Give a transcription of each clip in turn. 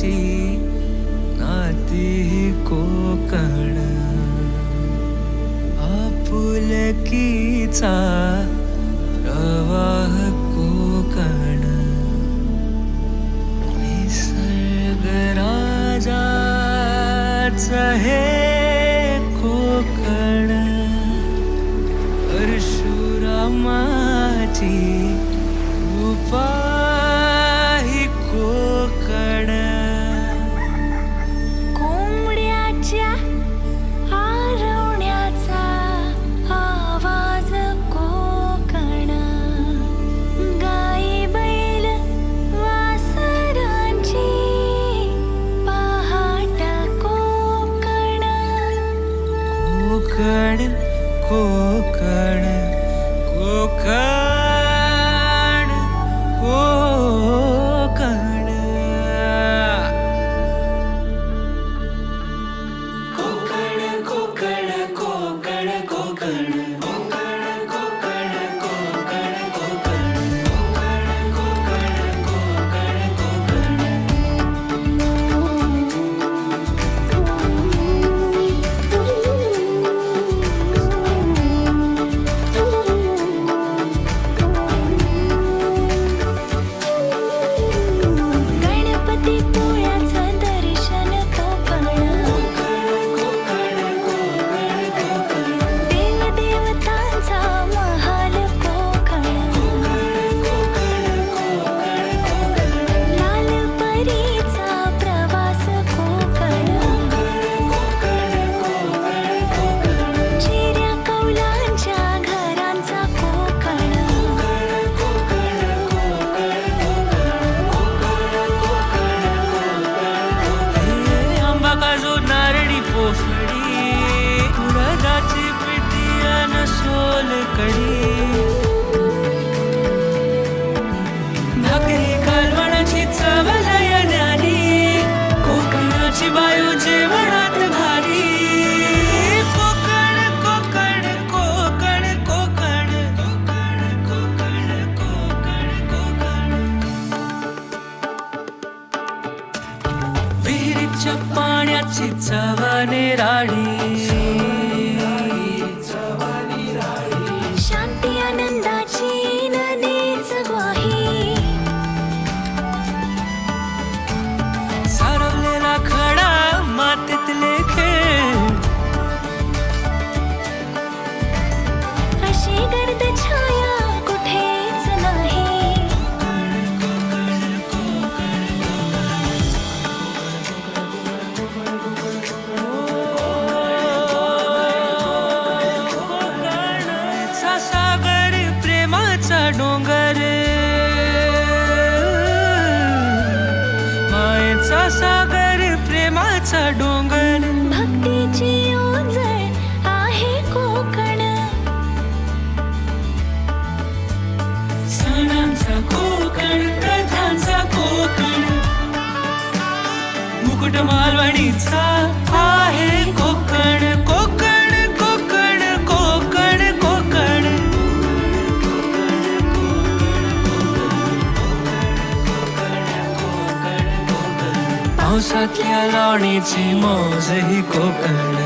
आमची नाती कोकण. आपुलकीचा प्रवाह कोकण. निसर्गराजाच हे સોફડી કુળદાચી પીટિયાના સોલ કડી पाण्याची चवने राणी. डोंगर. मायेचा सागर प्रेमाचा डोंगर. भक्तीची ओंजळ आहे कोकण. सणांचा कोकण प्रथांचा कोकण. मुकुट मालवणीचा आहे पावसातल्या लावणीची मौज ही कोकण.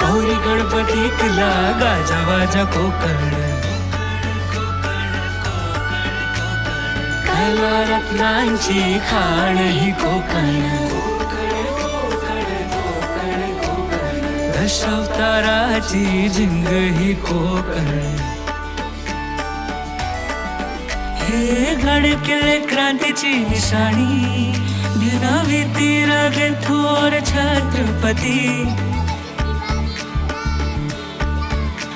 गौरी गणपतीतला गाजावाजा कोकण. कला रत्नांची खाण ही कोकण. दशावताराची झिंग ही कोकण. हे गड क्रांतीची निशाणी. दिनाविती राग थोर छत्रपती.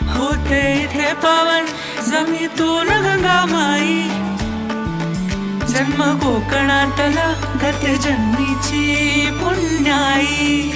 होते इथे पावन जमीतून गंगा माई. जन्म कोकणातला गत जन्मीची पुण्याई.